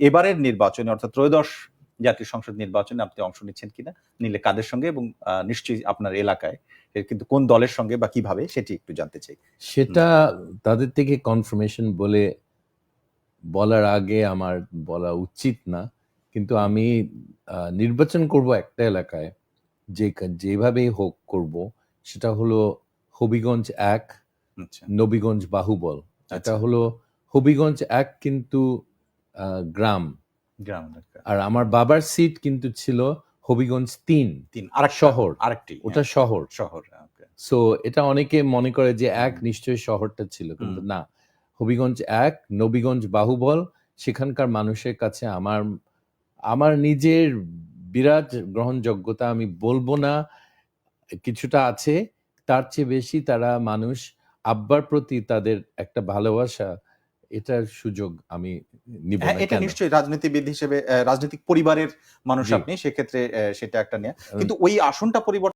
এবারের নির্বাচনে অর্থাৎ ত্রয়োদশ জাতীয় সংসদ নির্বাচনে আপনি অংশ নিচ্ছেন কিনা নিলে কাদের সঙ্গে এবং নিশ্চয়ই আপনার এলাকায় কিন্তু কোন দলের সঙ্গে বা কীভাবে সেটি একটু জানতে চাই। সেটা তাদের থেকে কনফার্মেশন বলে বলার আগে আমার বলা উচিত না কিন্তু আমি নির্বাচন করব একটা এলাকায় যে যেভাবেই হোক করব সেটা হলো হবিগঞ্জ এক আচ্ছা। নবীগঞ্জ বাহুবল। এটা আচ্ছা। হলো হবিগঞ্জ এক কিন্তু গ্রাম। গ্রাম আর আমার বাবার সিট কিন্তু ছিল হবিগঞ্জ তিন তিন আরেক শহর। আরেকটি ওটা হ্যাঁ, শহর শহর সো এটা অনেকে মনে করে যে এক হুম। নিশ্চয়ই শহরটা ছিল কিন্তু না। হবিগঞ্জ এক নবীগঞ্জ বাহুবল সেখানকার মানুষের কাছে আমার আমার নিজের বিরাট গ্রহণযোগ্যতা আমি বলব না। কিছুটা আছে তার চেয়ে বেশি তারা মানুষ আব্বার প্রতি তাদের একটা ভালোবাসা এটার সুযোগ আমি নিব হ্যাঁ এটা? নিশ্চয়ই রাজনীতিবিদ হিসেবে রাজনৈতিক পরিবারের মানুষ। আপনি সেক্ষেত্রে সেটা একটা নিয়ে কিন্তু ওই আসনটা পরিবর্তন